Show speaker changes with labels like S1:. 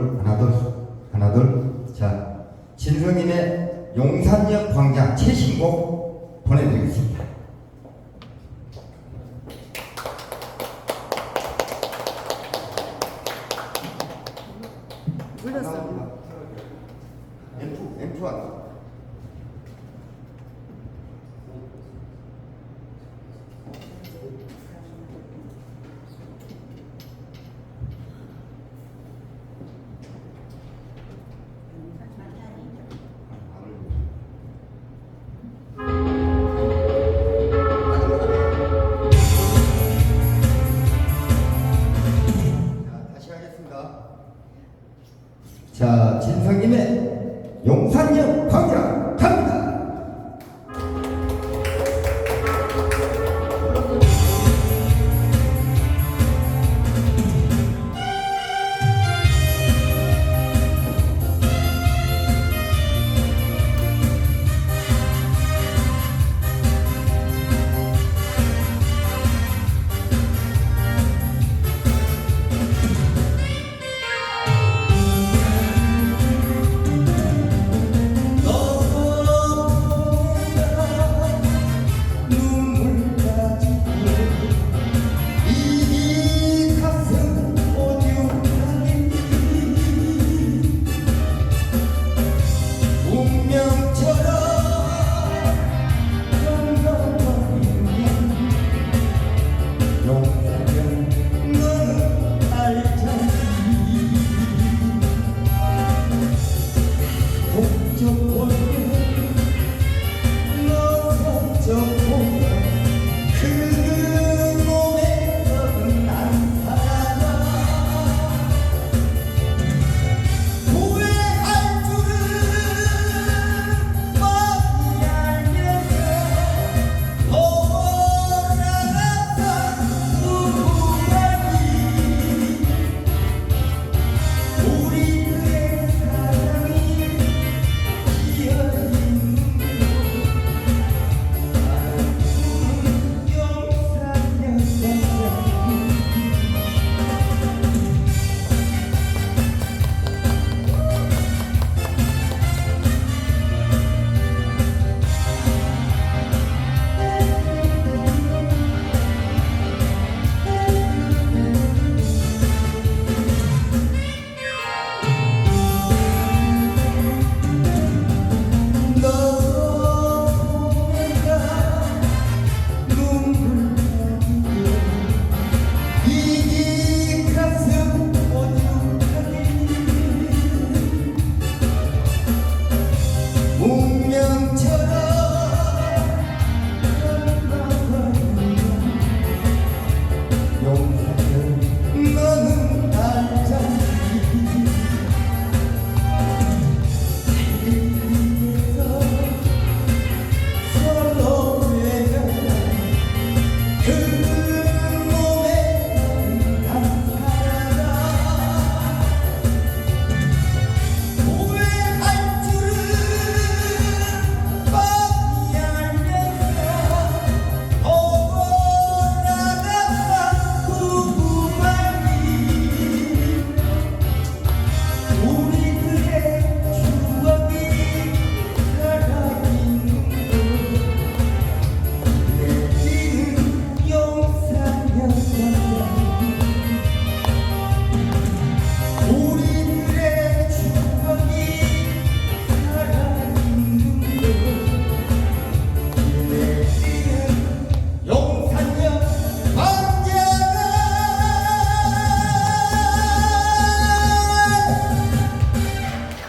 S1: 하나 둘, 하나 둘. 자, 진성인의 용산역 광장 최신곡 보내드리겠습니다.
S2: 불렀어.
S1: F, F1. 자, 진성님의 용산역